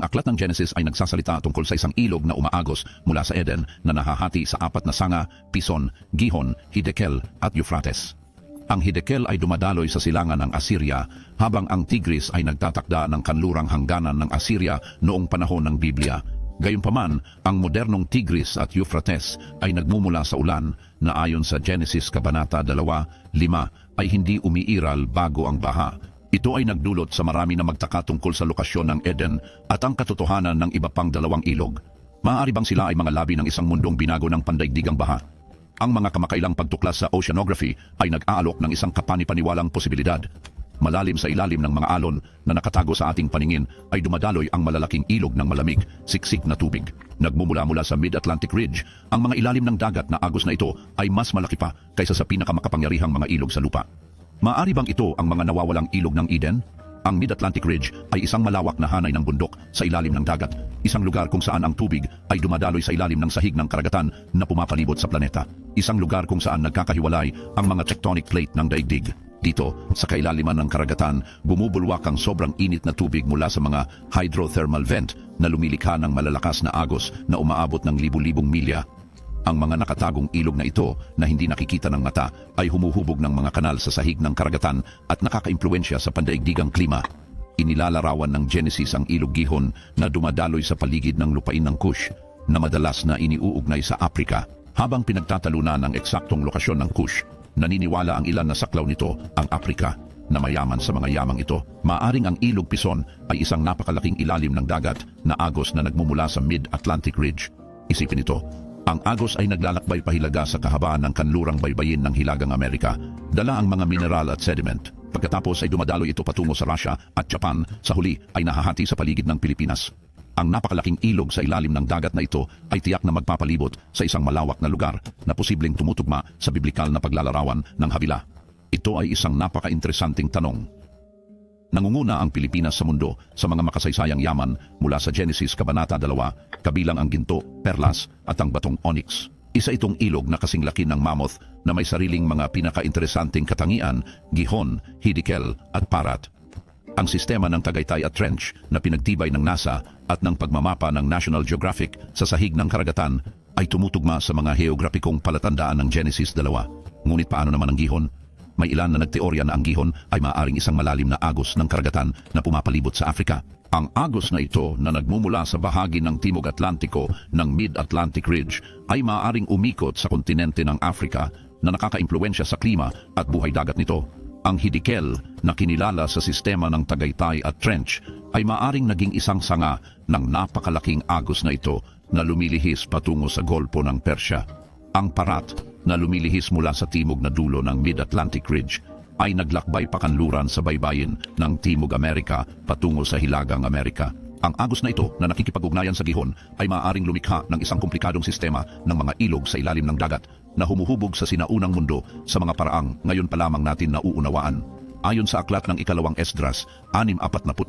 Ang aklat ng Genesis ay nagsasalita tungkol sa isang ilog na umaagos mula sa Eden na nahahati sa apat na sanga, Pison, Gihon, Hidekel at Euphrates. Ang Hidekel ay dumadaloy sa silangan ng Assyria habang ang Tigris ay nagtatakda ng kanlurang hangganan ng Assyria noong panahon ng Biblia. Gayunpaman, ang modernong Tigris at Euphrates ay nagmumula sa ulan na ayon sa Genesis Kabanata 2, 5 ay hindi umiiral bago ang baha. Ito ay nagdulot sa marami na magtaka tungkol sa lokasyon ng Eden at ang katotohanan ng iba pang dalawang ilog. Maaari bang sila ay mga labi ng isang mundong binago ng pandaigdigang baha? Ang mga kamakailang pagtuklas sa oceanography ay nag-aalok ng isang kapanipaniwalang posibilidad. Malalim sa ilalim ng mga alon na nakatago sa ating paningin ay dumadaloy ang malalaking ilog ng malamig, siksik na tubig. Nagmumula mula sa Mid-Atlantic Ridge, ang mga ilalim ng dagat na agos na ito ay mas malaki pa kaysa sa pinakamakapangyarihang mga ilog sa lupa. Maari bang ito ang mga nawawalang ilog ng Eden? Ang Mid-Atlantic Ridge ay isang malawak na hanay ng bundok sa ilalim ng dagat, isang lugar kung saan ang tubig ay dumadaloy sa ilalim ng sahig ng karagatan na pumapalibot sa planeta. Isang lugar kung saan nagkakahiwalay ang mga tectonic plate ng daigdig. Dito, sa kailaliman ng karagatan, bumubulwak ang sobrang init na tubig mula sa mga hydrothermal vent na lumilikha ng malalakas na agos na umaabot ng libu-libong milya ang mga nakatagong ilog na ito na hindi nakikita ng mata ay humuhubog ng mga kanal sa sahig ng karagatan at nakakaimpluensya sa pandaigdigang klima. Inilalarawan ng Genesis ang ilog Gihon na dumadaloy sa paligid ng lupain ng Kush na madalas na iniuugnay sa Afrika. Habang pinagtatalunan ang eksaktong lokasyon ng Kush, naniniwala ang ilan na saklaw nito ang Afrika na mayaman sa mga yamang ito. Maaring ang ilog Pison ay isang napakalaking ilalim ng dagat na agos na nagmumula sa Mid-Atlantic Ridge. Isipin ito, ang Agos ay naglalakbay pahilaga sa kahabaan ng kanlurang baybayin ng Hilagang Amerika. Dala ang mga mineral at sediment. Pagkatapos ay dumadaloy ito patungo sa Russia at Japan, sa huli ay nahahati sa paligid ng Pilipinas. Ang napakalaking ilog sa ilalim ng dagat na ito ay tiyak na magpapalibot sa isang malawak na lugar na posibleng tumutugma sa biblikal na paglalarawan ng Havila. Ito ay isang napaka-interesanting tanong. Nangunguna ang Pilipinas sa mundo sa mga makasaysayang yaman mula sa Genesis Kabanata 2, kabilang ang ginto, perlas at ang batong onyx. Isa itong ilog na kasing laki ng mammoth na may sariling mga pinaka-interesanting katangian, gihon, hidikel at parat. Ang sistema ng Tagaytay at Trench na pinagtibay ng NASA at ng pagmamapa ng National Geographic sa sahig ng karagatan ay tumutugma sa mga heograpikong palatandaan ng Genesis 2. Ngunit paano naman ang gihon? May ilan na nagteorya na ang gihon ay maaaring isang malalim na agos ng karagatan na pumapalibot sa Afrika. Ang agos na ito na nagmumula sa bahagi ng Timog Atlantiko ng Mid-Atlantic Ridge ay maaaring umikot sa kontinente ng Afrika na nakakaimpluensya sa klima at buhay dagat nito. Ang hidikel na kinilala sa sistema ng Tagaytay at Trench ay maaring naging isang sanga ng napakalaking agos na ito na lumilihis patungo sa Golpo ng Persya. Ang parat na lumilihis mula sa timog na dulo ng Mid-Atlantic Ridge ay naglakbay pakanluran sa baybayin ng Timog Amerika patungo sa Hilagang Amerika. Ang agos na ito na nakikipag-ugnayan sa gihon ay maaaring lumikha ng isang komplikadong sistema ng mga ilog sa ilalim ng dagat na humuhubog sa sinaunang mundo sa mga paraang ngayon pa lamang natin nauunawaan. Ayon sa aklat ng ikalawang Esdras, 642,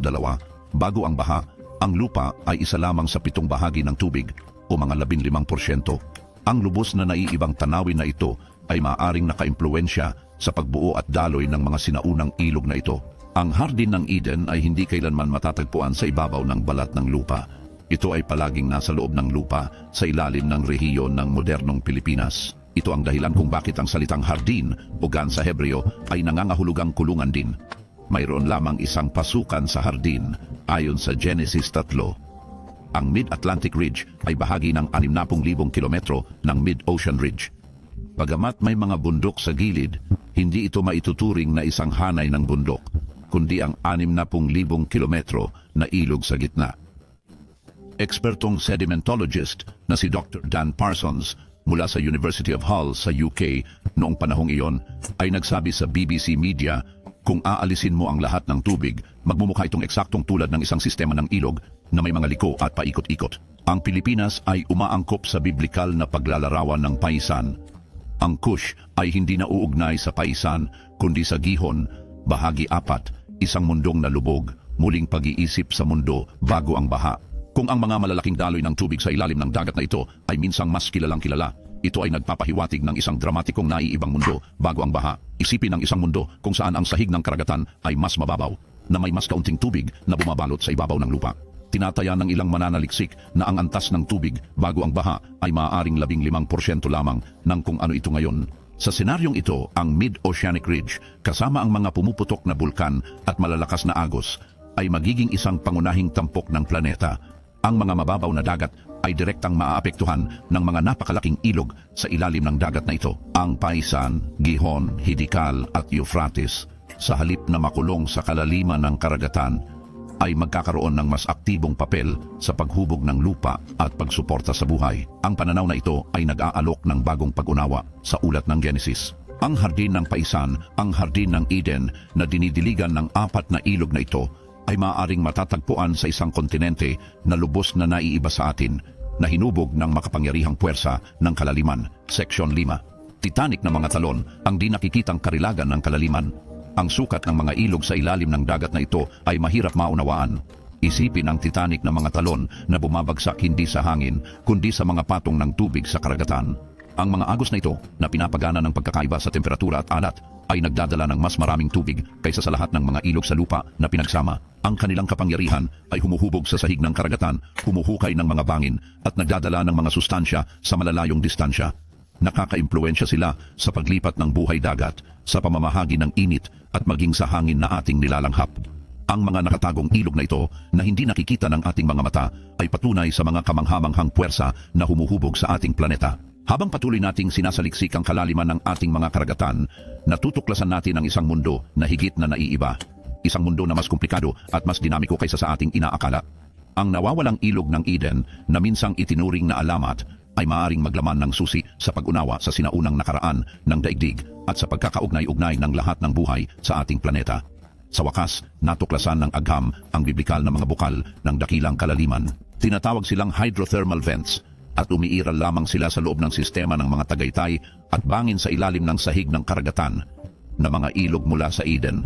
bago ang baha, ang lupa ay isa lamang sa pitong bahagi ng tubig o mga 15%. Ang lubos na naiibang tanawin na ito ay maaaring nakaimpluensya sa pagbuo at daloy ng mga sinaunang ilog na ito. Ang hardin ng Eden ay hindi kailanman matatagpuan sa ibabaw ng balat ng lupa. Ito ay palaging nasa loob ng lupa sa ilalim ng rehiyon ng modernong Pilipinas. Ito ang dahilan kung bakit ang salitang hardin o gan sa Hebreo ay nangangahulugang kulungan din. Mayroon lamang isang pasukan sa hardin ayon sa Genesis 3. Ang Mid-Atlantic Ridge ay bahagi ng 60,000 kilometro ng Mid-Ocean Ridge. Bagamat may mga bundok sa gilid, hindi ito maituturing na isang hanay ng bundok, kundi ang 60,000 kilometro na ilog sa gitna. Ekspertong sedimentologist na si Dr. Dan Parsons mula sa University of Hull sa UK noong panahong iyon ay nagsabi sa BBC Media kung aalisin mo ang lahat ng tubig, magmumukha itong eksaktong tulad ng isang sistema ng ilog na may mga liko at paikot-ikot. Ang Pilipinas ay umaangkop sa biblikal na paglalarawan ng paisan. Ang Kush ay hindi na uugnay sa paisan kundi sa gihon, bahagi apat, isang mundong nalubog, muling pag-iisip sa mundo bago ang baha. Kung ang mga malalaking daloy ng tubig sa ilalim ng dagat na ito ay minsang mas kilalang kilala, ito ay nagpapahiwatig ng isang dramatikong naiibang mundo bago ang baha. Isipin ang isang mundo kung saan ang sahig ng karagatan ay mas mababaw, na may mas kaunting tubig na bumabalot sa ibabaw ng lupa. Tinataya ng ilang mananaliksik na ang antas ng tubig bago ang baha ay maaaring 15% lamang ng kung ano ito ngayon. Sa senaryong ito, ang Mid-Oceanic Ridge kasama ang mga pumuputok na bulkan at malalakas na agos ay magiging isang pangunahing tampok ng planeta. Ang mga mababaw na dagat ay direktang maaapektuhan ng mga napakalaking ilog sa ilalim ng dagat na ito. Ang Paisan, Gihon, Hidikal at Euphrates sa halip na makulong sa kalaliman ng karagatan ay magkakaroon ng mas aktibong papel sa paghubog ng lupa at pagsuporta sa buhay. Ang pananaw na ito ay nag-aalok ng bagong pag-unawa sa ulat ng Genesis. Ang hardin ng Paisan, ang hardin ng Eden na dinidiligan ng apat na ilog na ito ay maaaring matatagpuan sa isang kontinente na lubos na naiiba sa atin na hinubog ng makapangyarihang puwersa ng kalaliman. Section 5. Titanic na mga talon ang di nakikitang karilagan ng kalaliman. Ang sukat ng mga ilog sa ilalim ng dagat na ito ay mahirap maunawaan. Isipin ang Titanic na mga talon na bumabagsak hindi sa hangin kundi sa mga patong ng tubig sa karagatan. Ang mga agos na ito na pinapagana ng pagkakaiba sa temperatura at alat ay nagdadala ng mas maraming tubig kaysa sa lahat ng mga ilog sa lupa na pinagsama. Ang kanilang kapangyarihan ay humuhubog sa sahig ng karagatan, humuhukay ng mga bangin at nagdadala ng mga sustansya sa malalayong distansya. Nakakaimpluensya sila sa paglipat ng buhay dagat, sa pamamahagi ng init at maging sa hangin na ating nilalanghap. Ang mga nakatagong ilog na ito na hindi nakikita ng ating mga mata ay patunay sa mga kamanghamanghang puwersa na humuhubog sa ating planeta. Habang patuloy nating sinasaliksik ang kalaliman ng ating mga karagatan, natutuklasan natin ang isang mundo na higit na naiiba. Isang mundo na mas komplikado at mas dinamiko kaysa sa ating inaakala. Ang nawawalang ilog ng Eden na minsang itinuring na alamat ay maaring maglaman ng susi sa pag-unawa sa sinaunang nakaraan ng daigdig at sa pagkakaugnay-ugnay ng lahat ng buhay sa ating planeta. Sa wakas, natuklasan ng agham ang biblikal na mga bukal ng dakilang kalaliman. Tinatawag silang hydrothermal vents at umiiral lamang sila sa loob ng sistema ng mga tagaytay at bangin sa ilalim ng sahig ng karagatan na mga ilog mula sa Eden.